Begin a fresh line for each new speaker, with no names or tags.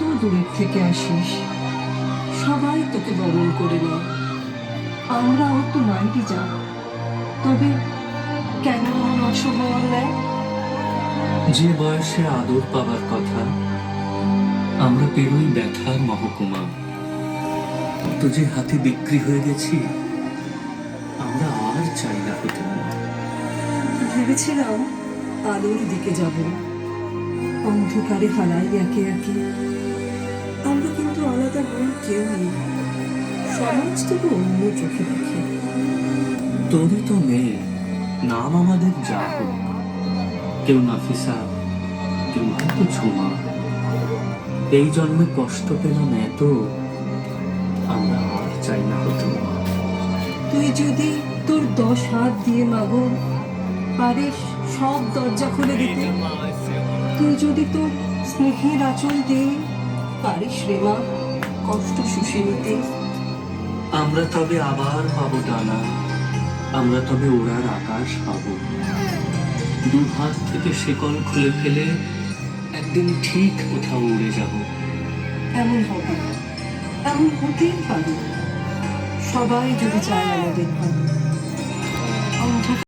কত দূরের থেকে আসিস? সবাই তোকে বরণ করে নেয় আমরাও তো মাইটি যা। তবে কেন এমন অসম্ভব নেয়
যে বয়সে আদর পাবার কথা আমরা পেরোই ব্যথার মহকুমা। তো যে হাতে বিক্রি হয়ে গেছি আমরা আর চাই না হতে।
ভেবেছিলাম আলোর দিকে যাব। অন্ধকারে হারাই একে একে। আলাদা বই কেউ নেই। সমাজ তবু অন্য চোখে দেখে।
তোরই তো মেয়ে নাম আমাদের যা হোক কেউ নাফিসা কেউ হয়তো ঝুমা। এই জন্মে কষ্ট পেলাম এত আমরা আর চাই না হতে।
তুই যদি তোর দশ হাত দিয়ে মাগো পারিস সব দরজা খুলে দিতে। তুই যদি তোর স্নেহের আচল দিয়ে পারিস রে মা। কষ্ট শুষে নিতে
আমরা তবে আবার পাবো ডানা। আমরা তবে ওড়ার আকাশ পাবো। দু হাত থেকে শেকল খুলে ফেলে একদিন ঠিক কোথাও উড়ে যাব।
এমন হবে এমন হতেই পারে। সবাই যদি চায় আমাদের ভালো